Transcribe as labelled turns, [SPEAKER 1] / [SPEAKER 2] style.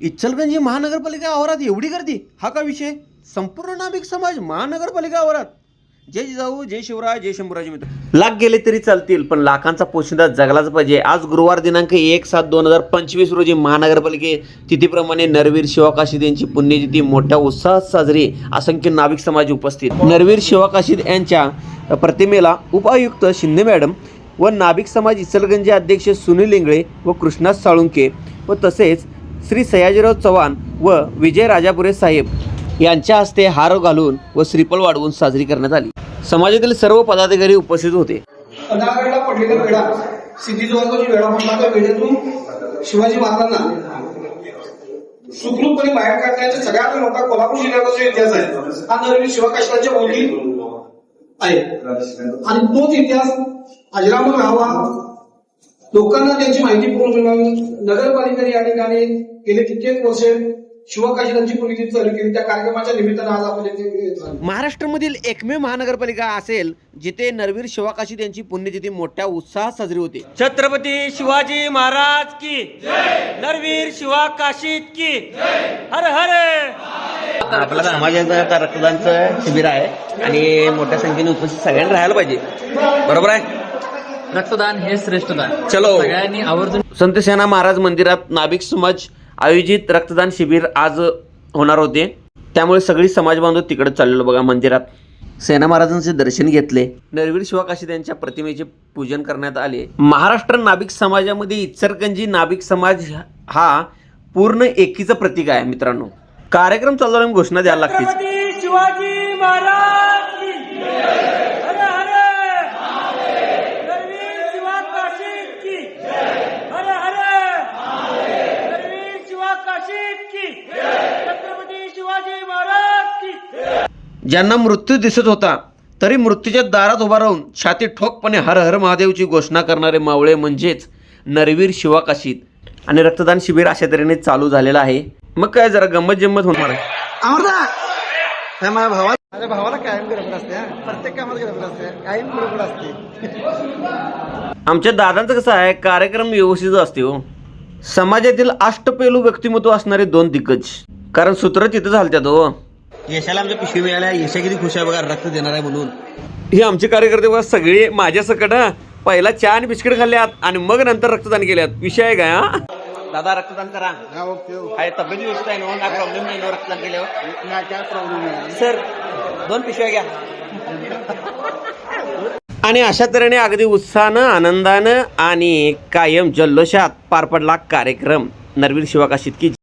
[SPEAKER 1] इचलगंजी महानगरपालिका आवारात एवढी गर्दी? हा का विषय? संपूर्ण नाभिक समाज महानगरपालिका आवारात. जय जिजाऊ जय शिवराय जय शंभूराजे मित्र. लाख गेले तरी चालतील पण लाखांचा पोशिंदा जगलाच पाहिजे. आज गुरुवार दिनांक एक सात दोन हजार पंचवीस रोजी महानगरपालिके तिथीप्रमाणे नरवीर शिवाकाशीद यांची पुण्यतिथी मोठ्या उत्साहात साजरी. असंख्य नाभिक समाज उपस्थित. नरवीर शिवाकाशीद यांच्या प्रतिमेला उपायुक्त शिंदे मॅडम व नाभिक समाज इचलगंजी अध्यक्ष सुनील इंगळे व कृष्णा साळुंके व तसेच श्री सयाजीराव चव्हाण व विजय राजापुरे साहेब यांच्या हस्ते हार घालून व श्रीफळ वाढवून साजरी करण्यात आली. समाजातील सर्व पदाधिकारी उपस्थित होते.
[SPEAKER 2] पदाकडला शिवाजी महाराजांना सुखरूपपणे बाहेर काढण्याच्या सगळ्यात मोठा कोल्हापूर जिल्ह्याचा जो इतिहास आहे हा नरवी शिवकाशाच्या बोली आहे. आणि तोच इतिहास अजरामर राहावा लोकांना त्याची माहिती पूर्ण मिळावी नगरपालिकेने या ठिकाणी गेले कित्येक वर्षे.
[SPEAKER 1] महाराष्ट्रामधील एकमेव महानगरपालिका असेल जिथे नरवीर शिवाकाशीद यांची पुण्यतिथी मोठ्या उत्साहात साजरी होते. छत्रपती शिवाजी महाराज की नरवीर शिवाकाशीद की हर हर! आपला समाजाचं रक्तदानचं शिबिर आहे आणि मोठ्या संख्येने उपस्थित सगळ्यांनी राहायला पाहिजे. बरोबर आहे?
[SPEAKER 3] रक्तदान हे श्रेष्ठ दान.
[SPEAKER 1] चलो.
[SPEAKER 3] सगळ्यांनी आवर्जून
[SPEAKER 1] संत सेना महाराज मंदिरात नाभिक समाज आयोजित रक्तदान शिबिर आज होणार होते. त्यामुळे सगळी समाज बांधव तिकडे चाललेलो बघा मंदिरात. सेना महाराजांचे दर्शन घेतले. नरवीर शिवाकाशीद यांच्या प्रतिमेचे पूजन करण्यात आले. महाराष्ट्र नाभिक समाजामध्ये इचरकंजी नाभिक समाज हा पूर्ण एकीचं प्रतीक आहे मित्रांनो. कार्यक्रम चालू घोषणा द्यायला लागते
[SPEAKER 4] शिवाजी महाराज की हर हर नरवीर शिवा काशीद की हर हर नरवीर शिवा काशीद की छत्रपती शिवाजी महाराज की
[SPEAKER 1] ज्यांना मृत्यू दिसत होता तरी मृत्यूच्या दारात उभा राहून छाती ठोकपणे हर हर महादेवची घोषणा करणारे मावळे म्हणजेच नरवीर शिवाकाशीद आणि रक्तदान शिबिर अशा तऱ्हेने चालू झालेलं आहे. मग काय जरा गंमत जम्मत होणार आहे.
[SPEAKER 2] माझ्या भावाला माझ्या भावाला कायम गडबड असते. प्रत्येक कामात गडबड असते. कायम गडबड असते.
[SPEAKER 1] आमच्या दादांचं कसं आहे कार्यक्रम व्यवस्थित असते हो. समाजातील अष्टपैलू व्यक्तिमत्व असणारे दोन दिग्गज. कारण सूत्र तिथं झालत्यात हो. यशाला आमच्या पिशवी मिळाल्या. यशा किती खुश आहे बघा रक्त देणार आहे म्हणून. हे आमचे कार्यकर्ते बघा सगळे माझ्या सकट हा. पहिला चहा आणि बिस्किट खाल्ल्यात आणि मग नंतर रक्तदान केल्यात. विषय आहे काय हा? दादा रक्तदान करा. काय तब्येत व्यवस्थित आहे? ना काय प्रॉब्लेम नाही ना रक्तदान केल्यावर?
[SPEAKER 2] काय प्रॉब्लेम नाही.
[SPEAKER 1] सर दोन पिशव्या घ्या. आणि अशा तऱ्हेने अगदी उत्साहानं आनंदानं आणि कायम जल्लोषात पार पडला कार्यक्रम. नरवीर शिवाकाशीत की